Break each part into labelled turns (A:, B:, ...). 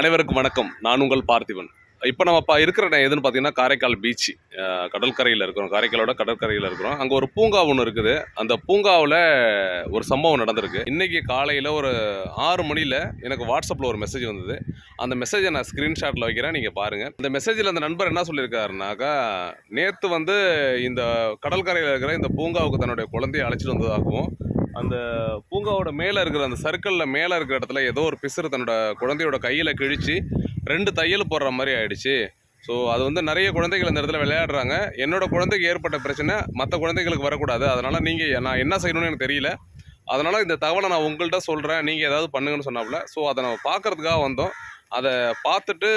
A: அனைவருக்கும் வணக்கம். நான் உங்கள் பார்த்திபன். இப்போ நம்ம பா இருக்கிற இடம் எதுன்னு பார்த்தீங்கன்னா காரைக்கால் பீச் கடற்கரையில் இருக்கிறோம். காரைக்காலோட கடற்கரையில் இருக்கிறோம். அங்கே ஒரு பூங்கா ஒன்று இருக்குது. அந்த பூங்காவில் ஒரு சம்பவம் நடந்திருக்கு. இன்றைக்கி காலையில் ஒரு ஆறு மணியில் எனக்கு வாட்ஸ்அப்பில் ஒரு மெசேஜ் வந்தது. அந்த மெசேஜை நான் ஸ்க்ரீன்ஷாட்டில் வைக்கிறேன். நீங்கள் பாருங்கள் இந்த மெசேஜில் அந்த நண்பர் என்ன சொல்லியிருக்காருனாக்கா நேற்று வந்து இந்த கடற்கரையில் இருக்கிற இந்த பூங்காவுக்கு தன்னுடைய குழந்தையை அழைச்சிட்டு வந்ததாகவும் அந்த பூங்காவோட மேலே இருக்கிற அந்த சர்க்கிளில் மேலே இருக்கிற இடத்துல ஏதோ ஒரு பிசுறு தன்னோட குழந்தையோட கையில் கிழிச்சு ரெண்டு தையல் போடுற மாதிரி ஆயிடுச்சு. ஸோ அது வந்து நிறைய குழந்தைகள் அந்த இடத்துல விளையாடுறாங்க. என்னோட குழந்தைக்கு ஏற்பட்ட பிரச்சனை மற்ற குழந்தைகளுக்கு வரக்கூடாது. அதனால் நீங்கள் நான் என்ன செய்யணும்னு எனக்கு தெரியல. அதனால் இந்த தகவலை நான் உங்கள்கிட்ட சொல்கிறேன் நீங்கள் ஏதாவது பண்ணுங்கன்னு சொன்னாப்புல. ஸோ அதை நம்ம பார்க்கறதுக்காக வந்தோம். அதை பார்த்துட்டு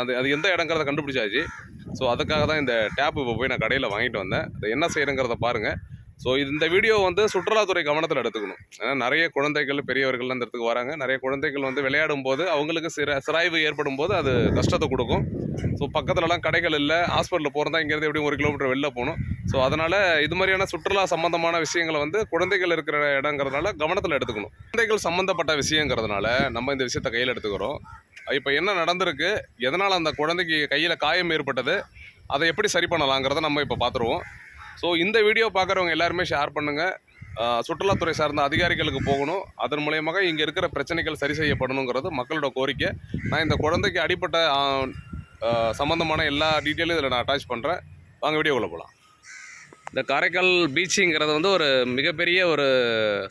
A: அது அது எந்த இடங்கிறத கண்டுபிடிச்சாச்சு. ஸோ அதுக்காக தான் இந்த டேப் இப்போ போய் நான் கடையில் வாங்கிட்டு வந்தேன். அதை என்ன செய்கிறேங்கிறத பாருங்கள் ஸோ இந்த வீடியோ வந்து சுற்றுலாத்துறை கவனத்தில் எடுத்துக்கணும். ஏன்னா நிறைய குழந்தைகள் பெரியவர்கள் அந்த இடத்துக்கு வராங்க. நிறைய குழந்தைகள் வந்து விளையாடும் போது அவங்களுக்கு சிற சிராய்வு ஏற்படும் போது அது கஷ்டத்தை கொடுக்கும். ஸோ பக்கத்துலலாம் கடைகள் இல்லை. ஹாஸ்பிட்டலில் போகிறதா இங்கேருந்து எப்படியும் ஒரு கிலோமீட்டர் வெளில போகணும். ஸோ அதனால் இது மாதிரியான சுற்றுலா சம்மந்தமான விஷயங்களை வந்து குழந்தைகள் இருக்கிற இடங்கிறதுனால கவனத்தில் எடுத்துக்கணும். குழந்தைகள் சம்மந்தப்பட்ட விஷயங்கிறதுனால நம்ம இந்த விஷயத்தை கையில் எடுத்துக்கிறோம். இப்போ என்ன நடந்திருக்கு? எதனால் அந்த குழந்தைக்கு கையில் காயம் ஏற்பட்டது? அதை எப்படி சரி பண்ணலாங்கிறத நம்ம இப்போ பார்த்துருவோம். ஸோ இந்த வீடியோ பார்க்குறவங்க எல்லாருமே ஷேர் பண்ணுங்கள் சுற்றுலாத்துறை சார்ந்த அதிகாரிகளுக்கு போகணும். அதன் மூலயமாக இங்கே இருக்கிற பிரச்சனைகள் சரி செய்யப்படணுங்கிறது மக்களோட கோரிக்கை. நான் இந்த குழந்தைக்கு அடிப்பட்ட சம்மந்தமான எல்லா டீட்டெயிலும் இதில் நான் அட்டாச் பண்ணுறேன் வாங்க வீடியோக்குள்ளே போகலாம் இந்த காரைக்கால் பீச்சுங்கிறது வந்து ஒரு மிகப்பெரிய ஒரு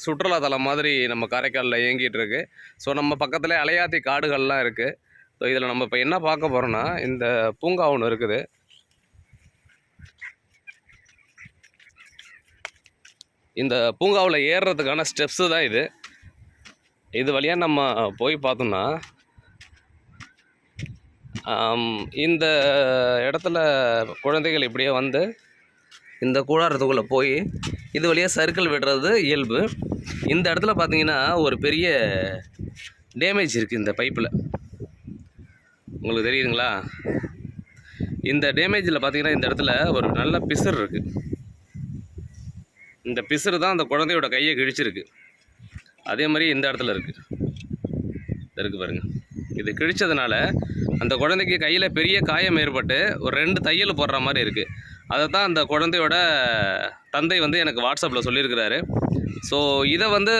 A: சுற்றுலா தலம் மாதிரி நம்ம காரைக்காலில் இயங்கிட்டு இருக்கு. ஸோ நம்ம பக்கத்தில் அலையாத்தி காடுகள்லாம் இருக்குது ஸோ இதில் நம்ம இப்போ என்ன பார்க்க போகிறோன்னா இந்த பூங்கா ஒன்று இருக்குது. இந்த பூங்காவில் ஏறுறதுக்கான ஸ்டெப்ஸு தான் இது. இது வழியாக நம்ம போய் பார்த்தோம்னா இந்த இடத்துல குழந்தைகள் இப்படியே வந்து இந்த கூடாரத்துக்குள்ளே போய் இது வழியாக சர்க்கிள் விடுறது இயல்பு. இந்த இடத்துல பார்த்தீங்கன்னா ஒரு பெரிய டேமேஜ் இருக்குது இந்த பைப்பில் உங்களுக்கு தெரியுதுங்களா? இந்த டேமேஜில் பார்த்தீங்கன்னா இந்த இடத்துல ஒரு நல்ல பிசர் இருக்குது இந்த பிசுறு தான் அந்த குழந்தையோட கையை கிழிச்சிருக்கு. அதே மாதிரி இந்த இடத்துல இருக்குது இருக்குது பாருங்க. இது கிழிச்சதுனால அந்த குழந்தைக்கு கையில் பெரிய காயம் ஏற்பட்டு ஒரு ரெண்டு தையல் போடுற மாதிரி இருக்குது அதை தான் அந்த குழந்தையோட தந்தை வந்து எனக்கு வாட்ஸ்அப்பில் சொல்லியிருக்கிறாரு. ஸோ இதை வந்து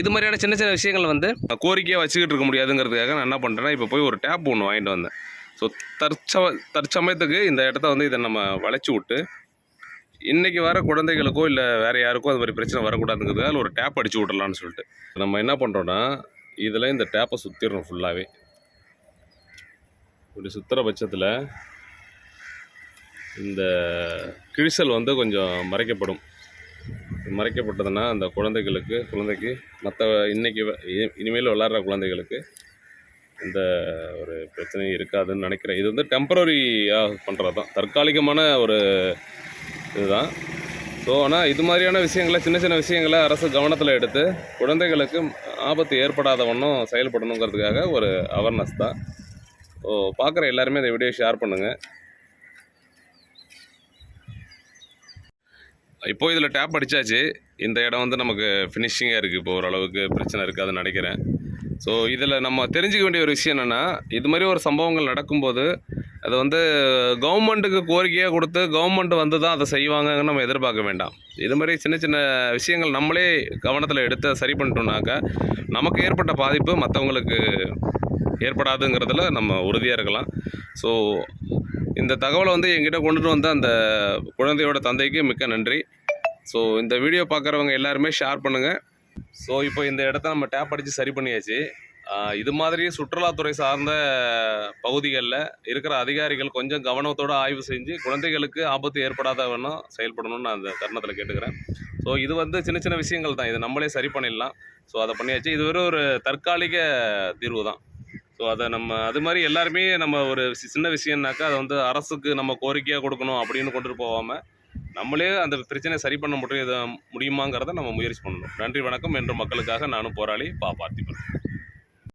A: இது மாதிரியான சின்ன சின்ன விஷயங்கள் வந்து கோரிக்கையாக வச்சுக்கிட்டு இருக்க முடியாதுங்கிறதுக்காக நான் என்ன பண்ணுறேன்னா இப்போ போய் ஒரு டேப் ஒன்று வாங்கிட்டு வந்தேன். ஸோ தற்சம தற்சமயத்துக்கு இந்த இடத்த வந்து இதை நம்ம வளைச்சி விட்டு இன்றைக்கி வர குழந்தைகளுக்கோ இல்லை வேறு யாருக்கோ அது மாதிரி பிரச்சனை வரக்கூடாதுங்கிறதுனால ஒரு டேப் அடித்து விடலான்னு சொல்லிட்டு. நம்ம என்ன பண்ணுறோன்னா இதில் இந்த டேப்பை சுற்றிடுறோம் ஃபுல்லாகவே இப்படி சுற்றுற பட்சத்தில் இந்த கிழிசல் வந்து கொஞ்சம் மறைக்கப்படும். மறைக்கப்பட்டதுன்னா அந்த குழந்தைகளுக்கு குழந்தைக்கு மற்ற இன்றைக்கி இனிமேல் விளாட்ற குழந்தைகளுக்கு இந்த ஒரு பிரச்சனையும் இருக்காதுன்னு நினைக்கிறேன். இது வந்து டெம்பரரியாக பண்ணுறது தான் தற்காலிகமான ஒரு இதுதான். ஸோ ஆனால் இது மாதிரியான விஷயங்களை சின்ன சின்ன விஷயங்களை அரசு கவனத்தில் எடுத்து குழந்தைகளுக்கு ஆபத்து ஏற்படாத ஒன்றும் செயல்படணுங்கிறதுக்காக ஒரு அவேர்னஸ் தான். ஸோ பார்க்குற எல்லாருமே இந்த வீடியோ ஷேர் பண்ணுங்கள் இப்போது இதில் டேப் அடித்தாச்சு இந்த இடம் வந்து நமக்கு ஃபினிஷிங்காக இருக்குது இப்போ ஓரளவுக்கு பிரச்சனை இருக்காதுன்னு நினைக்கிறேன். ஸோ இதில் நம்ம தெரிஞ்சுக்க வேண்டிய ஒரு விஷயம் என்னென்னா இது மாதிரி ஒரு சம்பவங்கள் நடக்கும்போது அது வந்து கவர்மெண்ட்டுக்கு கோரிக்கையாக கொடுத்து கவர்மெண்ட் வந்து தான் அதை செய்வாங்கன்னு நம்ம எதிர்பார்க்க வேண்டாம். இது மாதிரி சின்ன சின்ன விஷயங்கள் நம்மளே கவனத்தில் எடுத்து சரி பண்ணிட்டோம்னாக்கா நமக்கு ஏற்பட்ட பாதிப்பு மற்றவங்களுக்கு ஏற்படாதுங்கிறதுல நம்ம உறுதியாக இருக்கலாம். ஸோ இந்த தகவலை வந்து எங்கிட்ட கொண்டுட்டு வந்த அந்த குழந்தையோட தந்தைக்கு மிக்க நன்றி. ஸோ இந்த வீடியோ பார்க்குறவங்க எல்லாருமே ஷேர் பண்ணுங்கள் ஸோ இப்போ இந்த இடத்த நம்ம டேப் அடித்து சரி பண்ணியாச்சு. இது மாதிரி சுற்றுலாத்துறை சார்ந்த பகுதிகளில் இருக்கிற அதிகாரிகள் கொஞ்சம் கவனத்தோடு ஆய்வு செஞ்சு குழந்தைகளுக்கு ஆபத்து ஏற்படாத வேணும் செயல்படணும்னு நான் அந்த தருணத்தில் கேட்டுக்கிறேன். ஸோ இது வந்து சின்ன சின்ன விஷயங்கள் தான். இது நம்மளே சரி பண்ணிடலாம். ஸோ அதை பண்ணியாச்சு. இது வெறும் ஒரு தற்காலிக தீர்வு தான். ஸோ அதை நம்ம அது மாதிரி எல்லாருமே நம்ம ஒரு சின்ன விஷயம்னாக்கா அதை வந்து அரசுக்கு நம்ம கோரிக்கையாக கொடுக்கணும் அப்படின்னு கொண்டுட்டு போகாமல் நம்மளே அந்த பிரச்சனையை சரி பண்ண முடியும் முடியுமாங்கிறத நம்ம முயற்சி பண்ணணும். நன்றி வணக்கம். என்று மக்களுக்காக நானும் போராளி பா பார்த்திபன்.